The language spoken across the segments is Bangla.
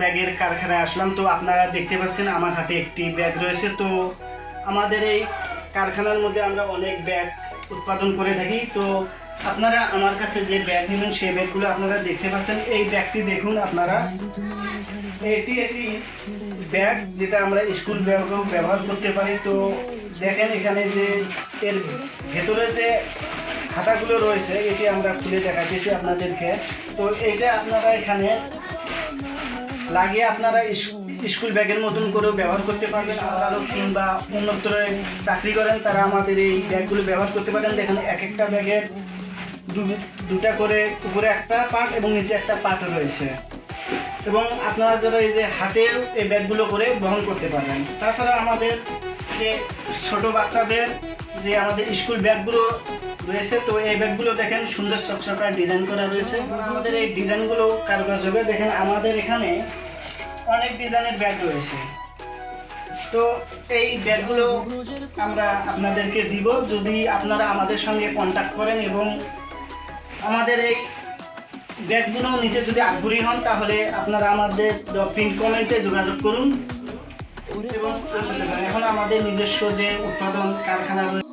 ব্যাগের কারখানায় আসলাম। তো আপনারা দেখতে পাচ্ছেন আমার হাতে একটি ব্যাগ রয়েছে। তো আমাদের এই কারখানার মধ্যে আমরা অনেক ব্যাগ উৎপাদন করে থাকি। তো আপনারা আমার কাছে যে ব্যাগ নেবেন সেই ব্যাগগুলো আপনারা দেখতে পাচ্ছেন। এই ব্যাগটি দেখুন আপনারা। এটি একটি ব্যাগ যেটা আমরা স্কুল ব্যাগেও ব্যবহার করতে পারি। তো দেখেন এখানে যে এর ভেতরে যে খাতাগুলো রয়েছে, এটি আমরা খুলে দেখাচ্ছি আপনাদেরকে। তো এটা আপনারা এখানে লাগিয়ে আপনারা স্কুল ব্যাগের মতন করেও ব্যবহার করতে পারবেন। আদালত কিংবা অন্যত্র চাকরি করেন, তারা আমাদের এই ব্যাগগুলো ব্যবহার করতে পারেন দেখেন, এক একটা ব্যাগের দুটা করে উপরে একটা পার্ট এবং নিচে একটা পার্ট রয়েছে। এবং আপনারা যারা এই যে হাতেও এই ব্যাগগুলো করে বহন করতে পারবেন, তাছাড়া আমাদের যে ছোট বাচ্চাদের যে আমাদের স্কুল ব্যাগগুলো রয়েছে। তো এই ব্যাগগুলো দেখেন, সুন্দর চকচকা ডিজাইন করা রয়েছে। আমাদের এই ডিজাইনগুলো কারুকাজ হবে দেখেন, আমাদের এখানে অনেক ডিজাইনের ব্যাগ রয়েছে। তো এই ব্যাগগুলো আমরা আপনাদেরকে দিব। যদি আপনারা আমাদের সঙ্গে কন্ট্যাক্ট করেন এবং আমাদের এই ব্যাগগুলো নিতে যদি আগ্রহী হন, তাহলে আপনারা আমাদের পিন কমেন্টে যোগাযোগ করুন। এবং এখন আমাদের নিজস্ব যে উৎপাদন কারখানা রয়েছে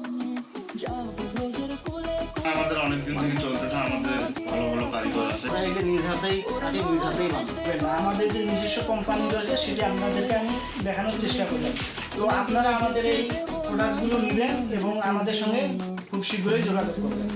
আমাদের থেকে চলতেছে আমাদের ভালো ভালো কারিগর আছে। নিজ হাতেই কাটি নিজ হাতেই বানাই। আমাদের যে নিজস্ব কোম্পানি রয়েছে সেটি আপনাদেরকে আমি দেখানোর চেষ্টা করলাম তো আপনারা আমাদের এই প্রোডাক্টগুলো নেবেন এবং আমাদের সঙ্গে খুব শীঘ্রই যোগাযোগ করবেন।